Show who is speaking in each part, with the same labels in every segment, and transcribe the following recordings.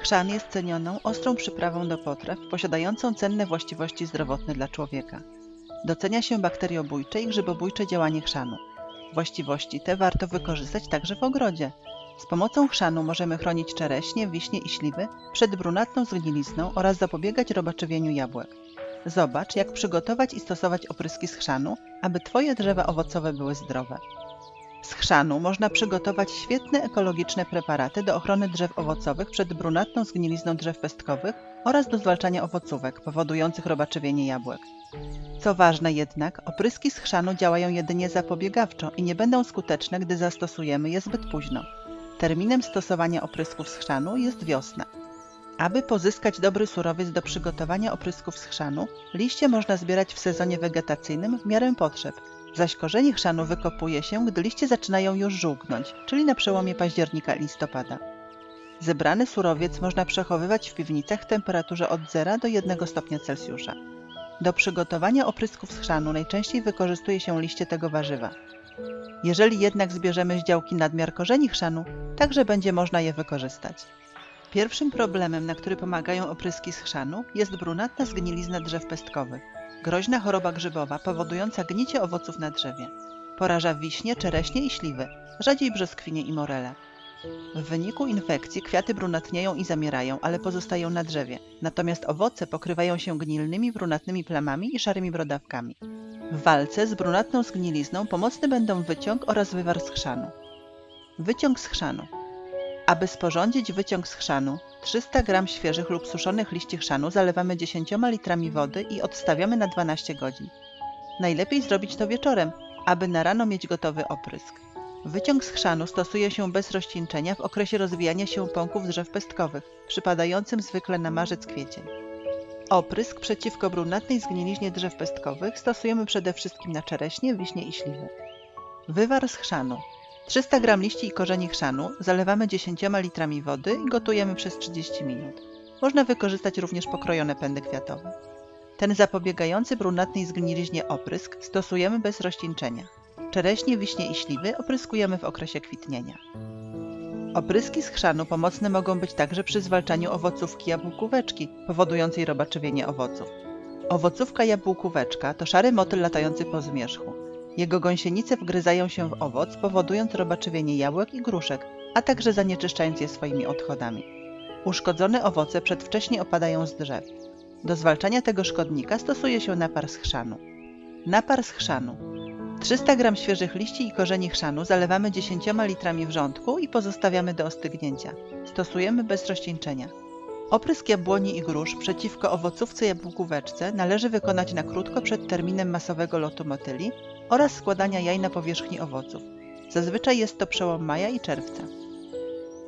Speaker 1: Chrzan jest cenioną, ostrą przyprawą do potraw, posiadającą cenne właściwości zdrowotne dla człowieka. Docenia się bakteriobójcze i grzybobójcze działanie chrzanu. Właściwości te warto wykorzystać także w ogrodzie. Z pomocą chrzanu możemy chronić czereśnie, wiśnie i śliwy przed brunatną zgnilizną oraz zapobiegać robaczewieniu jabłek. Zobacz, jak przygotować i stosować opryski z chrzanu, aby Twoje drzewa owocowe były zdrowe. Z chrzanu można przygotować świetne ekologiczne preparaty do ochrony drzew owocowych przed brunatną zgnilizną drzew pestkowych oraz do zwalczania owocówek powodujących robaczewienie jabłek. Co ważne jednak, opryski z chrzanu działają jedynie zapobiegawczo i nie będą skuteczne, gdy zastosujemy je zbyt późno. Terminem stosowania oprysków z chrzanu jest wiosna. Aby pozyskać dobry surowiec do przygotowania oprysków z chrzanu, liście można zbierać w sezonie wegetacyjnym w miarę potrzeb, zaś korzenie chrzanu wykopuje się, gdy liście zaczynają już żółknąć, czyli na przełomie października i listopada. Zebrany surowiec można przechowywać w piwnicach w temperaturze od 0 do 1 stopnia Celsjusza. Do przygotowania oprysków z chrzanu najczęściej wykorzystuje się liście tego warzywa. Jeżeli jednak zbierzemy z działki nadmiar korzeni chrzanu, także będzie można je wykorzystać. Pierwszym problemem, na który pomagają opryski z chrzanu, jest brunatna zgnilizna drzew pestkowych. Groźna choroba grzybowa powodująca gnicie owoców na drzewie. Poraża wiśnie, czereśnie i śliwy, rzadziej brzoskwinie i morele. W wyniku infekcji kwiaty brunatnieją i zamierają, ale pozostają na drzewie, natomiast owoce pokrywają się gnilnymi, brunatnymi plamami i szarymi brodawkami. W walce z brunatną zgnilizną pomocne będą wyciąg oraz wywar z chrzanu. Wyciąg z chrzanu. Aby sporządzić wyciąg z chrzanu, 300 g świeżych lub suszonych liści chrzanu zalewamy 10 litrami wody i odstawiamy na 12 godzin. Najlepiej zrobić to wieczorem, aby na rano mieć gotowy oprysk. Wyciąg z chrzanu stosuje się bez rozcieńczenia w okresie rozwijania się pąków drzew pestkowych, przypadającym zwykle na marzec-kwiecień. Oprysk przeciwko brunatnej zgniliźnie drzew pestkowych stosujemy przede wszystkim na czereśnie, wiśnie i śliwy. Wywar z chrzanu. 300 g liści i korzeni chrzanu zalewamy 10 litrami wody i gotujemy przez 30 minut. Można wykorzystać również pokrojone pędy kwiatowe. Ten zapobiegający brunatnej zgniliźnie oprysk stosujemy bez rozcieńczenia. Czereśnie, wiśnie i śliwy opryskujemy w okresie kwitnienia. Opryski z chrzanu pomocne mogą być także przy zwalczaniu owocówki jabłkóweczki, powodującej robaczewienie owoców. Owocówka jabłkóweczka to szary motyl latający po zmierzchu. Jego gąsienice wgryzają się w owoc, powodując robaczewienie jabłek i gruszek, a także zanieczyszczając je swoimi odchodami. Uszkodzone owoce przedwcześnie opadają z drzew. Do zwalczania tego szkodnika stosuje się napar z chrzanu. Napar z chrzanu. 300 g świeżych liści i korzeni chrzanu zalewamy 10 litrami wrzątku i pozostawiamy do ostygnięcia. Stosujemy bez rozcieńczenia. Oprysk jabłoni i grusz przeciwko owocówce jabłkóweczce należy wykonać na krótko przed terminem masowego lotu motyli oraz składania jaj na powierzchni owoców. Zazwyczaj jest to przełom maja i czerwca.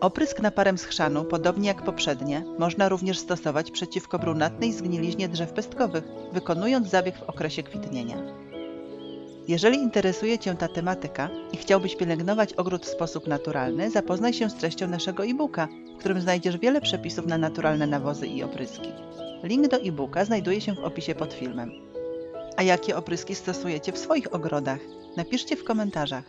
Speaker 1: Oprysk naparem z chrzanu, podobnie jak poprzednie, można również stosować przeciwko brunatnej zgniliźnie drzew pestkowych, wykonując zabieg w okresie kwitnienia. Jeżeli interesuje Cię ta tematyka i chciałbyś pielęgnować ogród w sposób naturalny, zapoznaj się z treścią naszego e-booka, w którym znajdziesz wiele przepisów na naturalne nawozy i opryski. Link do e-booka znajduje się w opisie pod filmem. A jakie opryski stosujecie w swoich ogrodach? Napiszcie w komentarzach.